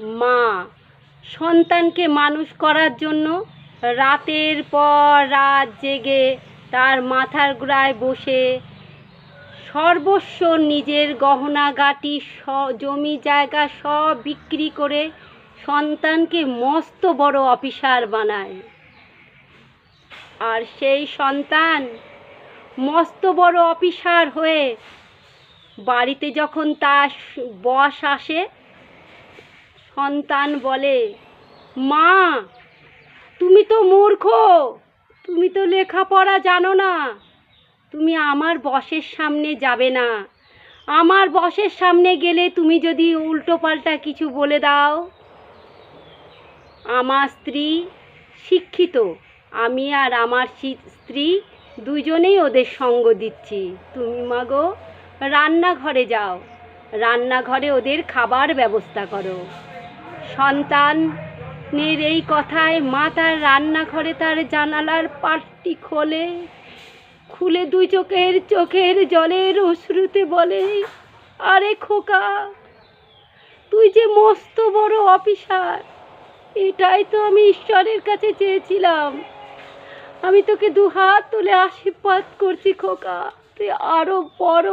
মা। সন্তানকে মানুষ করার জন্য রাতের পর রাত জেগে তার মাথার গোড়ায় বসে সর্বস্ব নিজের গহনাগাটি জমি জায়গা সব বিক্রি করে সন্তানকে মস্ত বড় অফিসার বানায়। আর সেই সন্তান মস্ত বড় অফিসার হয়ে বাড়িতে যখন তার বস আসে সন্তান বলে, মা, তুমি তো মূর্খ, তুমি তো লেখাপড়া জানো না, তুমি আমার বসের সামনে যাবে না। আমার বসের সামনে গেলে তুমি যদি উল্টো পাল্টা কিছু বলে দাও। আমার স্ত্রী শিক্ষিত, আমি আর আমার স্ত্রী দুজনেই ওদের সঙ্গ দিচ্ছি। তুমি মাগো রান্নাঘরে যাও। রান্নাঘরে ওদের খাবার ব্যবস্থা করো। সন্তানের এই কথায় মা তার রান্নাঘরে তার জানালার পাটটি খোলে, খুলে দুই চোখের চোখের জলের অশ্রুতে বলে, আরে খোকা, তুই যে মস্ত বড় অফিসার, এটাই তো আমি ঈশ্বরের কাছে চেয়েছিলাম আমি তোকে দু হাত তুলে আশীর্বাদ করছি খোকা, তুই আরও বড়।